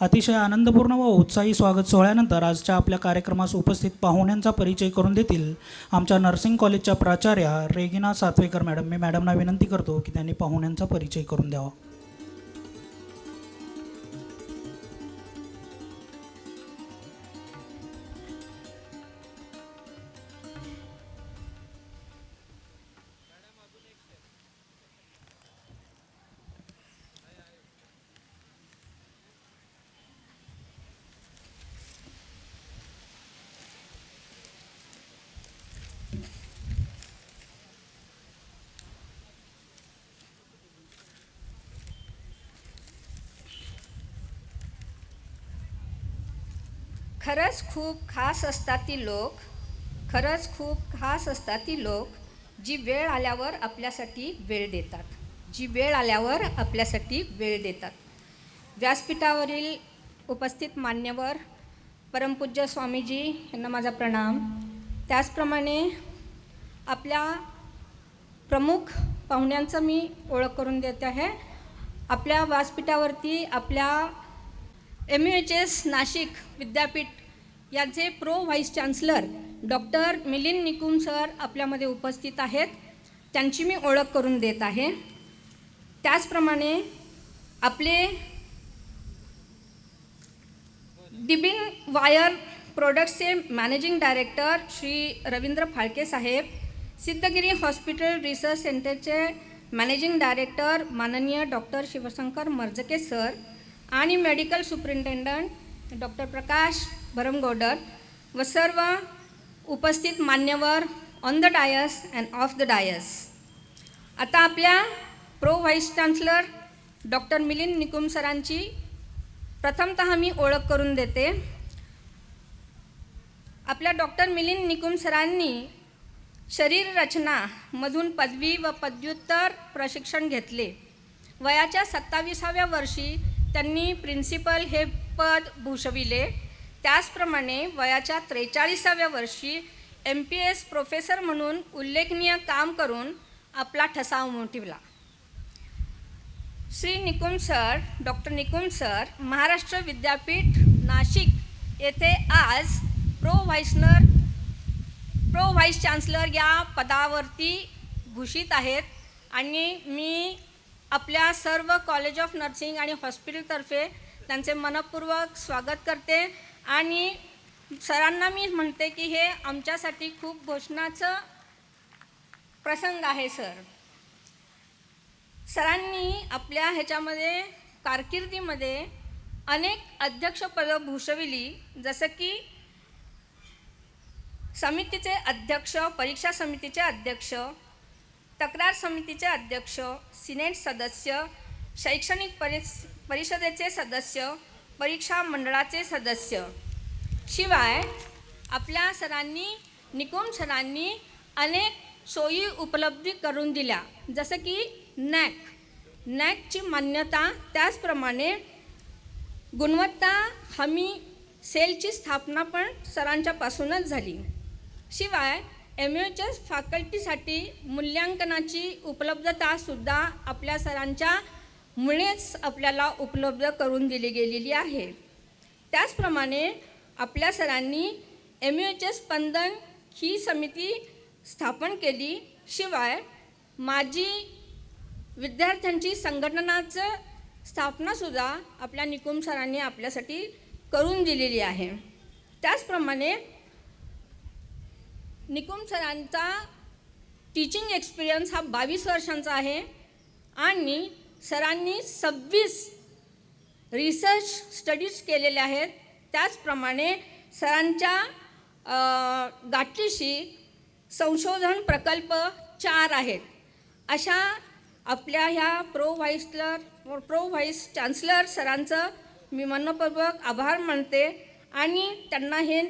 अतिशय आनंदपूर्ण व उत्साही स्वागत सोहळ्यानंतर आजच्या आपल्या कार्यक्रमास उपस्थित पाहुण्यांचा परिचय करून देतील आमच्या नर्सिंग कॉलेजच्या प्राचार्या रेगिना सातवेकर मॅडम. मी मॅडमना विनंती करतो की त्यांनी पाहुण्यांचा परिचय करून द्यावा. खरंच खूप खास असतात ती लोक खरंच खूप खास असतात ती लोक जी वेळ आल्यावर आपल्यासाठी वेळ देतात. जी वेळ आल्यावर आपल्यासाठी वेळ देतात. व्यासपीठावरील उपस्थित मान्यवर परमपूज्य स्वामीजी यांना माझा प्रणाम. त्याचप्रमाणे आपल्या प्रमुख पाहुण्यांचं मी ओळख करून देते आहे. आपल्या व्यासपीठावरती आपल्या M U H S Nashik विद्यापीठ यांचे pro vice chancellor doctor Milind Nikum sir आपल्यामध्ये उपस्थित आहेत. त्यांची मी ओळख करून देत आहे. त्याचप्रमाणे आपले डिबिन वायर प्रोडक्ट्सचे मॅनेजिंग डायरेक्टर श्री रवींद्र फाळके साहेब सिद्धगिरी हॉस्पिटल रिसर्च सेंटरचे मॅनेजिंग डायरेक्टर माननीय डॉक्टर शिवशंकर मर्जके सर आणि medical superintendent doctor Prakash Bharamgoudar व सर्व उपस्थित मान्यवर on the dais and off the dais आता आपल्या pro vice chancellor doctor Milind Nikum सरांची प्रथमतः मी ओळख करून देते. आपल्या डॉक्टर मिलिंद निकुम सरांनी शरीर रचनामधून पदवी व पदव्युत्तर प्रशिक्षण घेतले. वयाच्या सत्ताविसाव्या वर्षी त्यांनी प्रिन्सिपल हे पद भूषविले. त्याचप्रमाणे वयाच्या त्रेचाळीसाव्या वर्षी एम पी एस प्रोफेसर म्हणून उल्लेखनीय काम करून आपला ठसा उमटविला Shri Nikum sir doctor Nikum sir Maharashtra विद्यापीठ नाशिक येथे आज प्रो व्हाईसनर प्रो व्हाईस चान्सलर या पदावरती भूषित आहेत. आणि मी आपल्या सर्व कॉलेज ऑफ नर्सिंग आणि हॉस्पिटलतर्फे त्यांचे मनपूर्वक स्वागत करते. आणि सरांना मी म्हणते की हे आमच्यासाठी खूप घोषणाचं प्रसंग आहे सर. सरांनी आपल्या ह्याच्यामध्ये कारकिर्दीमध्ये अनेक अध्यक्षपदं भूषविली. जसं की समितीचे अध्यक्ष परीक्षा समितीचे अध्यक्ष तक्रार समितीचे अध्यक्ष सिनेट सदस्य शैक्षणिक परिस परिषदेचे सदस्य परीक्षा मंडळाचे सदस्य. शिवाय आपल्या सरांनी निकुम सरांनी अनेक सोयी उपलब्धी करून दिल्या. जसं की नॅक. नॅकची मान्यता त्याचप्रमाणे गुणवत्ता हमी सेलची स्थापना पण सरांच्यापासूनच झाली. शिवाय एम एच फॅकल्टीसाठी मूल्यांकनाची उपलब्धतासुद्धा आपल्या सरांच्या मुळेच आपल्याला उपलब्ध करून दिली गेलेली आहे. त्याचप्रमाणे आपल्या सरांनी M U H S Spandan ही समिती स्थापन केली. शिवाय माजी विद्यार्थ्यांची संघटनाचं स्थापनासुद्धा आपल्या निकुम सरांनी आपल्यासाठी करून दिलेली आहे. त्याचप्रमाणे निकुम सरांचा टीचिंग एक्सपिरियन्स हा बावीस वर्षांचा आहे आणि सरांनी सव्वीस रिसर्च स्टडीज केलेले आहेत. त्याचप्रमाणे सरांच्या अ, गाठीशी संशोधन प्रकल्प चार आहेत. अशा आपल्या ह्या प्रो व्हाईसलर प्रो व्हाईस चान्सलर सरांचं मी मनपूर्वक आभार मानते आणि त्यांना हे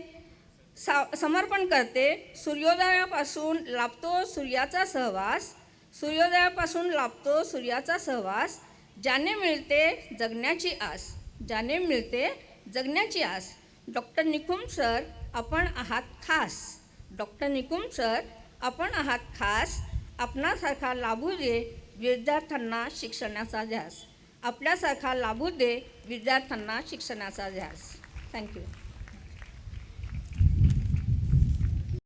सा समर्पण करते. सूर्योदयापासून लाभतो सूर्याचा सहवास. सूर्योदयापासून लाभतो सूर्याचा सहवास. ज्याने मिळते जगण्याची आस. ज्याने मिळते जगण्याची आस. डॉक्टर निकुम सर आपण आहात खास. डॉक्टर निकुम सर आपण आहात खास. आपणासारखा लाभू दे विद्यार्थ्यांना शिक्षणाचा ध्यास. आपल्यासारखा लाभू दे विद्यार्थ्यांना शिक्षणाचा ध्यास. थँक्यू.